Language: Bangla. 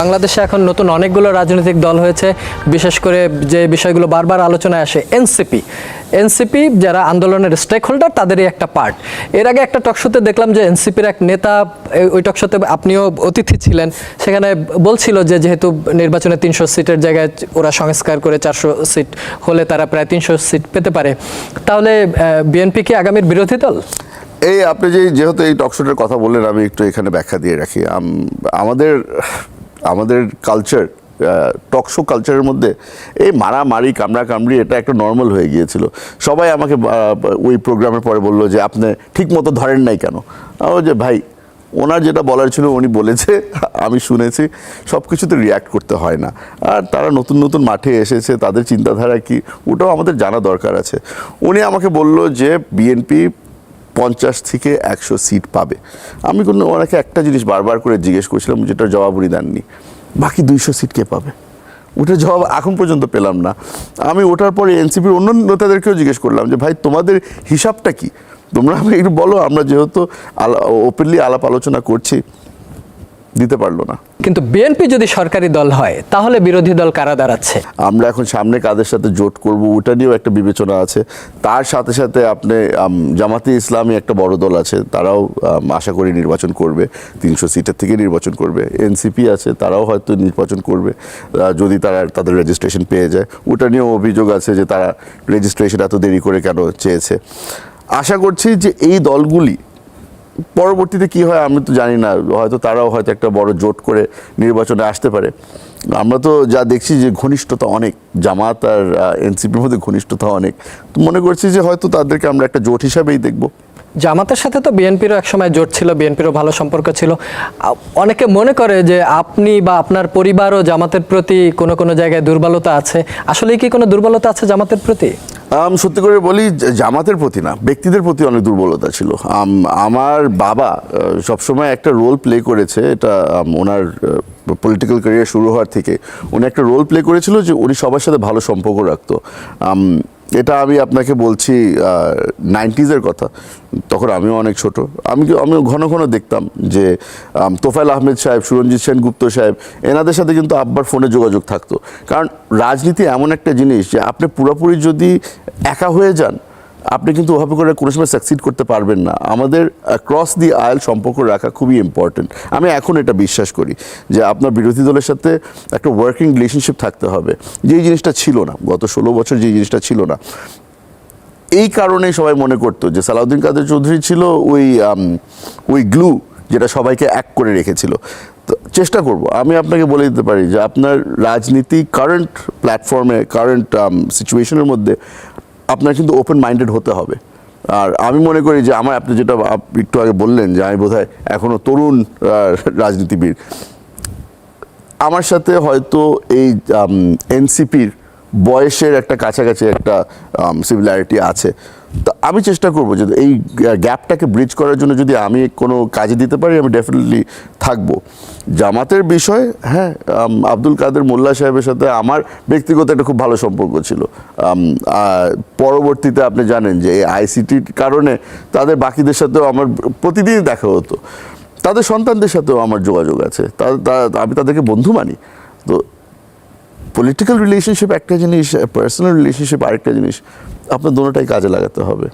বাংলাদেশে এখন নতুন অনেকগুলো রাজনৈতিক দল হয়েছে, বিশেষ করে যে বিষয়গুলো বারবার আলোচনায় আসে এনসিপি এনসিপি যারা আন্দোলনের স্টেক হোল্ডার তাদেরই একটা পার্ট এর আগে একটা টকশোতে দেখলাম যে এনসিপির এক নেতা ওই টকশোতে আপনিও অতিথি ছিলেন। সেখানে বলছিল যে যেহেতু নির্বাচনে তিনশো সিটের জায়গায় ওরা সংস্কার করে চারশো সিট হলে তারা প্রায় তিনশো সিট পেতে পারে। তাহলে বিএনপি কি আগামীর বিরোধী দল? এই আপনি যে, যেহেতু এই টকশোটার কথা বললেন, আমি একটু এখানে ব্যাখ্যা দিয়ে রাখি। আমাদের আমাদের কালচার টকশো কালচারের মধ্যে এই মারামারি কামড়া কামড়ি এটা একটা নর্মাল হয়ে গিয়েছিল। সবাই আমাকে ওই প্রোগ্রামের পরে বলল যে, আপনি ঠিক মতো ধরেন নাই কেন? ও যে, ভাই, ওনার যেটা বলার ছিল, উনি বলেছে, আমি শুনেছি সব কিছুতে রিয়্যাক্ট করতে হয় না। আর তারা নতুন নতুন মাঠে এসেছে, তাদের চিন্তাধারা কি, ওটাও আমাদের জানা দরকার আছে। উনি আমাকে বলল যে, বিএনপি পঞ্চাশ থেকে একশো সিট পাবে। আমি কোনো ওনাকে একটা জিনিস বারবার করে জিজ্ঞেস করেছিলাম, যেটা জবাব উনি দেননি। বাকি দুইশো সিট কে পাবে? ওটার জবাব এখন পর্যন্ত পেলাম না। আমি ওটার পরে এনসিপির অন্য নেতাদেরকেও জিজ্ঞেস করলাম যে, ভাই, তোমাদের হিসাবটা কি? তোমরা আমি একটু বলো, আমরা যেহেতু আলা ওপেনলি আলাপ আলোচনা করছি। দিতে পারল না। কিন্তু বিএনপি যদি সরকারি দল হয় তাহলে বিরোধী দল কারা দাঁড়াচ্ছে? আমরা এখন সামনে কাদের সাথে জোট করব ওটা নিয়েও একটা বিবেচনা আছে। তার সাথে সাথে আপনি জামাতে ইসলামী একটা বড় দল আছে তারাও আশা করি নির্বাচন করবে তিনশো সিটের থেকে নির্বাচন করবে। এনসিপি আছে তারাও হয়তো নির্বাচন করবে যদি তারা তাদের রেজিস্ট্রেশন পেয়ে যায়। ওটা নিয়েও অভিযোগ আছে যে তারা রেজিস্ট্রেশন এত দেরি করে কেন চেয়েছে। আশা করছি যে এই দলগুলি পরবর্তীতে কি হয় আমি তো জানি না, হয়তো তারাও হয়তো একটা বড় জোট করে নির্বাচনে আসতে পারে। আমরা তো যা দেখছি যে ঘনিষ্ঠতা অনেক, জামাত আর এনসিপির মধ্যে ঘনিষ্ঠতা অনেক। তো মনে করছি যে হয়তো তাদেরকে আমরা একটা জোট হিসাবেই দেখব। জামাতের সাথে তো বিএনপিরও একসময় জোট ছিল বিএনপিরও ভালো সম্পর্ক ছিল। অনেকে মনে করে যে আপনি বা আপনার পরিবারও জামাতের প্রতি কোনো কোনো জায়গায় দুর্বলতা আছে। আসলে কি কোনো দুর্বলতা আছে জামাতের প্রতি? সত্যি করে বলি জামাতের প্রতি না ব্যক্তিদের প্রতি অনেক দুর্বলতা ছিল। আম, আমার বাবা সবসময় একটা রোল প্লে করেছে এটা ওনার পলিটিক্যাল ক্যারিয়ার শুরু হওয়ার থেকে। উনি একটা রোল প্লে করেছিল যে উনি সবার সাথে ভালো সম্পর্ক রাখতো। এটা আমি আপনাকে বলছি নাইনটিজের কথা। তখন আমিও অনেক ছোট। আমি আমি ঘন ঘন দেখতাম যে তোফাইল আহমেদ সাহেব, সুরঞ্জিত সেনগুপ্ত সাহেব, এনাদের সাথে কিন্তু আব্বার ফোনে যোগাযোগ থাকতো। কারণ রাজনীতি এমন একটা জিনিস যে, আপনি পুরোপুরি যদি একা হয়ে যান আপনি কিন্তু ওভাবে করে কোনো সময় সাকসিড করতে পারবেন না। আমাদের ক্রস দি আয়াল সম্পর্ক রাখা খুবই ইম্পর্টেন্ট আমি এখন এটা বিশ্বাস করি যে আপনার বিরোধী দলের সাথে একটা ওয়ার্কিং রিলেশনশিপ থাকতে হবে। যেই জিনিসটা ছিল না, গত ষোলো বছর যে জিনিসটা ছিল না। এই কারণেই সবাই মনে করতো যে সালাউদ্দিন কাদের চৌধুরী ছিল ওই ওই গ্লু যেটা সবাইকে এক করে রেখেছিল। তো চেষ্টা করব। আমি আপনাকে বলে দিতে পারি যে আপনার রাজনীতি কারেন্ট প্ল্যাটফর্মে কারেন্ট সিচুয়েশনের মধ্যে আপনার কিন্তু ওপেন মাইন্ডেড হতে হবে। আর আমি মনে করি যে আমার আপনি যেটা একটু আগে বললেন যে আমি বোধহয় এখনও তরুণ রাজনীতিবিদ। আমার সাথে হয়তো এই এনসিপির বয়সের একটা কাছাকাছি একটা সিমিলারিটি আছে। তো আমি চেষ্টা করব যে এই গ্যাপটাকে ব্রিজ করার জন্য যদি আমি কোনো কাজে দিতে পারি, আমি ডেফিনেটলি থাকব। জামাতের বিষয় হ্যাঁ আব্দুল কাদের মোল্লা সাহেবের সাথে আমার ব্যক্তিগত একটা খুব ভালো সম্পর্ক ছিল। পরবর্তীতে আপনি জানেন যে এই আইসিটির কারণে তাদের বাকিদের সাথেও আমার প্রতিদিনই দেখা হতো। তাদের সন্তানদের সাথেও আমার যোগাযোগ আছে। আমি তাদেরকে বন্ধু মানি। তো পলিটিক্যাল রিলেশনশিপ একটা জিনিস পার্সোনাল রিলেশনশিপ আরেকটা জিনিস আপনার দোনোটাই কাজে লাগাতে হবে।